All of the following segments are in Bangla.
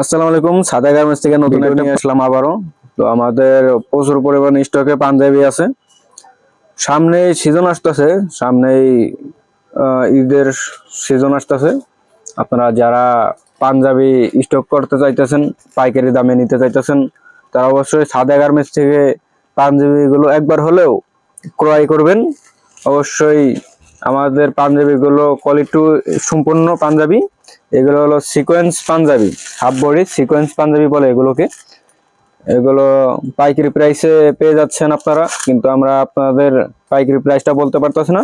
আসসালামু আলাইকুম সাদা গার্মেন্টস থেকে নতুন নিয়ে আসলাম আবারও। তো আমাদের প্রচুর পরিমাণে স্টকে পাঞ্জাবি আছে। সামনে সিজন আসতেছে সামনেই ঈদের সিজন আসতেছে। আপনারা যারা পাঞ্জাবি স্টক করতে চাইতেছেন পাইকারি দামে নিতে চাইতেছেন তারা অবশ্যই সাদা গার্মেন্টস থেকে পাঞ্জাবিগুলো একবার হলেও ক্রয় করবেন। অবশ্যই আমাদের পাঞ্জাবিগুলো কোয়ালিটি সম্পূর্ণ পাঞ্জাবি। এগুলো হলো sequence panjabi half body sequence panjabi বলে এগুলোকে। এগুলো পাইকারি প্রাইসে পেয়ে যাচ্ছেন আপনারা, কিন্তু আমরা আপনাদের পাইকারি প্রাইসটা বলতে পারতেছি না।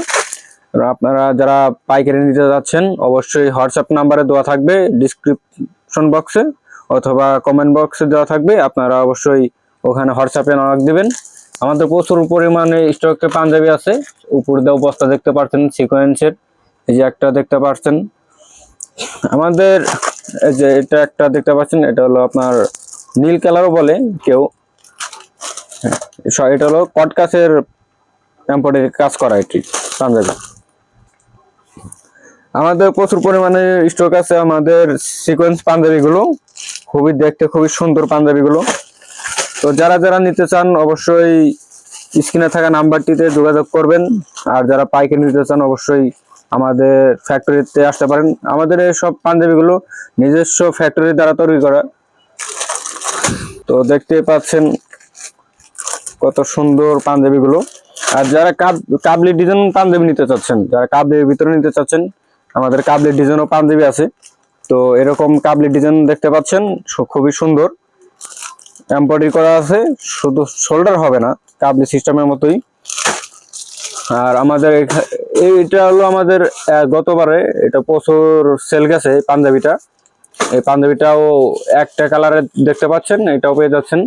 আপনারা যারা পাইকারি নিতে যাচ্ছেন, অবশ্যই হোয়াটসঅ্যাপ নাম্বারে দেওয়া থাকবে ডিসক্রিপশন বক্সে অথবা কমেন্ট বক্সে দেওয়া থাকবে। আপনারা অবশ্যই ওখানে হোয়াটসঅ্যাপে নক দেবেন। আমাদের প্রচুর পরিমাণে স্টকে পাঞ্জাবি আছে। উপর দেওয়া বস্তা দেখতে পাচ্ছেন সিকোয়েন্সের এই যে একটা দেখতে পাচ্ছেন আমাদের এই যে এটা একটা দেখতে পাচ্ছেন এটা হলো আপনার নীল কালারও বলে কেউ। হ্যাঁ, এটা হলো কটকাসের এম্পোডারি কাজ করা এটি পাঞ্জাবি। আমাদের প্রচুর পরিমাণে স্টক আছে আমাদের সিকোয়েন্স পাঞ্জাবিগুলো খুবই দেখতে খুবই সুন্দর পাঞ্জাবিগুলো। তো যারা যারা নিতে চান অবশ্যই স্ক্রিনে থাকা নাম্বারটিতে যোগাযোগ করবেন আর যারা পাইকারি নিতে চান অবশ্যই আমাদের ফ্যাক্টরিতে আসতে পারেন। আমাদের সব পাঞ্জাবিগুলো নিজস্ব ফ্যাক্টরি দ্বারা তৈরি করা। তো দেখতে পাচ্ছেন কত সুন্দর পাঞ্জাবিগুলো। আর যারা কাব- কাবলি ডিজাইন পাঞ্জাবি নিতে চাচ্ছেন, যারা কাবলির ভিতরে নিতে চাচ্ছেন, আমাদের কাবলি ডিজাইনও পাঞ্জাবি আছে। তো এরকম কাবলি ডিজাইন দেখতে পাচ্ছেন খুবই সুন্দর। এমব্রয়ডারি করা আছে, শুধু শোল্ডার হবে না, কাবলি সিস্টেমের মতোই। আর আমাদের এইটা হলো আমাদের গতবারে এটা প্রচুর সেল গেছে পাঞ্জাবিটা। এই পাঞ্জাবিটাও একটা কালারে দেখতে পাচ্ছেন, এটাও পেয়ে যাচ্ছেন।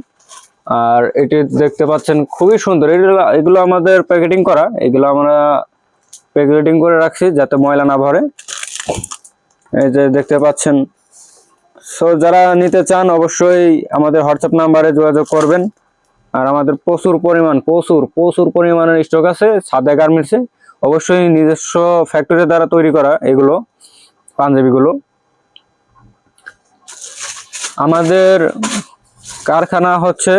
আর এটি দেখতে পাচ্ছেন খুবই সুন্দর। এগুলো এগুলো আমাদের প্যাকেটিং করা, এগুলো আমরা প্যাকেটিং করে রাখছি যাতে ময়লা না ভরে। এই যে দেখতে পাচ্ছেন সো যারা নিতে চান অবশ্যই আমাদের হোয়াটসঅ্যাপ নাম্বারে যোগাযোগ করবেন। আর আমাদের প্রচুর পরিমাণ, প্রচুর প্রচুর পরিমাণের স্টক আছে, সাদা গার্মেন্টসে অবশ্যই নিজস্ব ফ্যাক্টরি দ্বারা তৈরি করা এগুলো, পাঞ্জাবিগুলো। আমাদের কারখানা হচ্ছে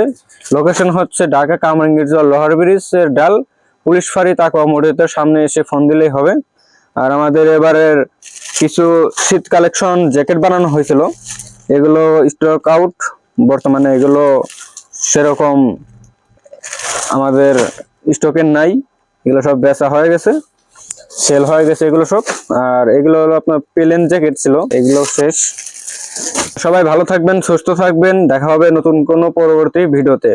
লোকেশন হচ্ছে ঢাকা কামরাঙ্গীর লোহার ব্রিজের ডাল। পুলিশ ফাঁড়ি তাকুয়া মোড়েতে সামনে এসে ফোন দিলেই হবে। আর আমাদের এবারের কিছু শীত কালেকশন জ্যাকেট বানানো হয়েছিল। এগুলো স্টক আউট বর্তমানে এগুলো সেরকম আমাদের স্টকের নাই। এগুলো সব বেচা হয়ে গেছে সেল হয়ে গেছে এগুলো সব। আর এগুলো হলো আপনার প্লেন জ্যাকেট ছিল, এগুলো শেষ। সবাই ভালো থাকবেন, সুস্থ থাকবেন, দেখা হবে নতুন কোনো পরবর্তী ভিডিওতে।